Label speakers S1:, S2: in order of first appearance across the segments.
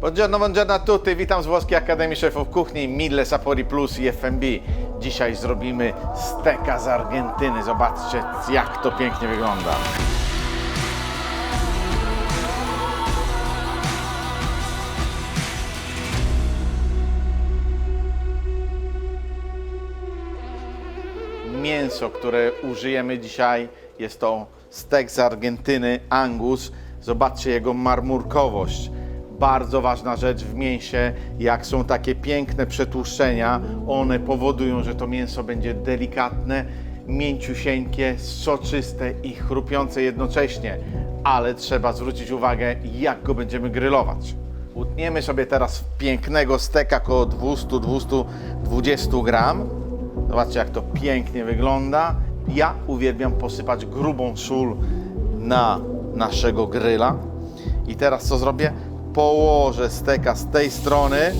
S1: Buongiorno, buongiorno a tutti, witam z Włoskiej Akademii Szefów Kuchni, Mille Sapori Plus i FMB. Dzisiaj zrobimy steka z Argentyny. Zobaczcie, jak to pięknie wygląda. Mięso, które użyjemy dzisiaj, jest to stek z Argentyny, Angus. Zobaczcie jego marmurkowość. Bardzo ważna rzecz w mięsie, jak są takie piękne przetłuszczenia, one powodują, że to mięso będzie delikatne, mięciusieńkie, soczyste i chrupiące jednocześnie. Ale trzeba zwrócić uwagę, jak go będziemy grillować. Utniemy sobie teraz pięknego steka około 200-220 gram. Zobaczcie, jak to pięknie wygląda. Ja uwielbiam posypać grubą sól na naszego gryla. I teraz co zrobię? Położę steka z tej strony,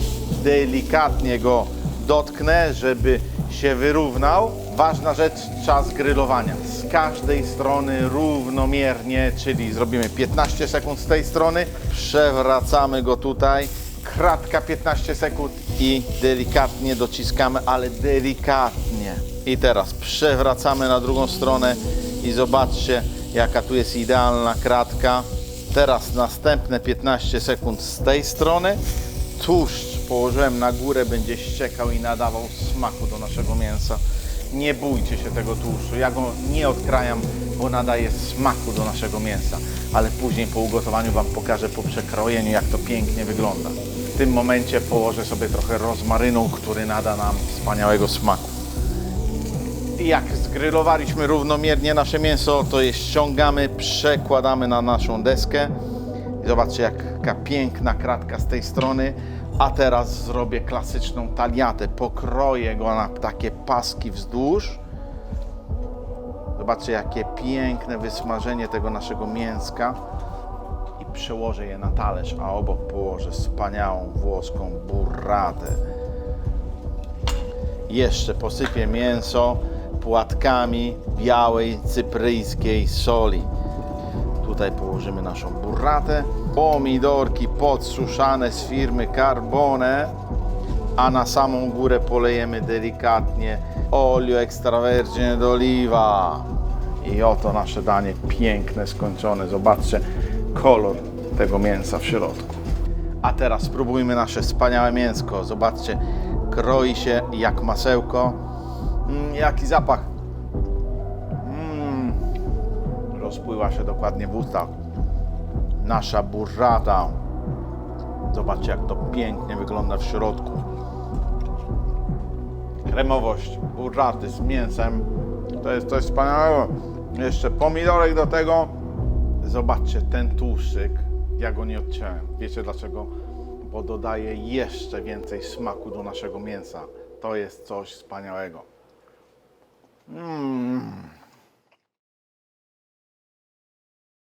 S1: delikatnie go dotknę, żeby się wyrównał. Ważna rzecz, czas grillowania. Z każdej strony równomiernie, czyli zrobimy 15 sekund z tej strony, przewracamy go tutaj, kratka 15 sekund i delikatnie dociskamy, ale delikatnie. I teraz przewracamy na drugą stronę i zobaczcie, jaka tu jest idealna kratka. Teraz następne 15 sekund z tej strony. Tłuszcz położyłem na górę, będzie ściekał i nadawał smaku do naszego mięsa. Nie bójcie się tego tłuszczu. Ja go nie odkrajam, bo nadaje smaku do naszego mięsa. Ale później po ugotowaniu Wam pokażę po przekrojeniu, jak to pięknie wygląda. W tym momencie położę sobie trochę rozmarynu, który nada nam wspaniałego smaku. Jak zgrylowaliśmy równomiernie nasze mięso, to je ściągamy, przekładamy na naszą deskę. I zobaczcie, jaka piękna kratka z tej strony. A teraz zrobię klasyczną taliatę. Pokroję go na takie paski wzdłuż. Zobaczcie, jakie piękne wysmażenie tego naszego mięska. I przełożę je na talerz, a obok położę wspaniałą włoską burratę. Jeszcze posypię mięso płatkami białej cypryjskiej soli. Tutaj położymy naszą burratę. Pomidorki podsuszane z firmy Carbone, a na samą górę polejemy delikatnie olio extravergine d'oliva. I oto nasze danie piękne, skończone. Zobaczcie kolor tego mięsa w środku. A teraz spróbujmy nasze wspaniałe mięsko. Zobaczcie, kroi się jak masełko. Mm, jaki zapach. Mm, rozpływa się dokładnie w ustach. Nasza burrata. Zobaczcie, jak to pięknie wygląda w środku. Kremowość burraty z mięsem. To jest coś wspaniałego. Jeszcze pomidorek do tego. Zobaczcie ten tłuszczyk. Ja go nie odciąłem. Wiecie dlaczego? Bo dodaje jeszcze więcej smaku do naszego mięsa. To jest coś wspaniałego. Mm.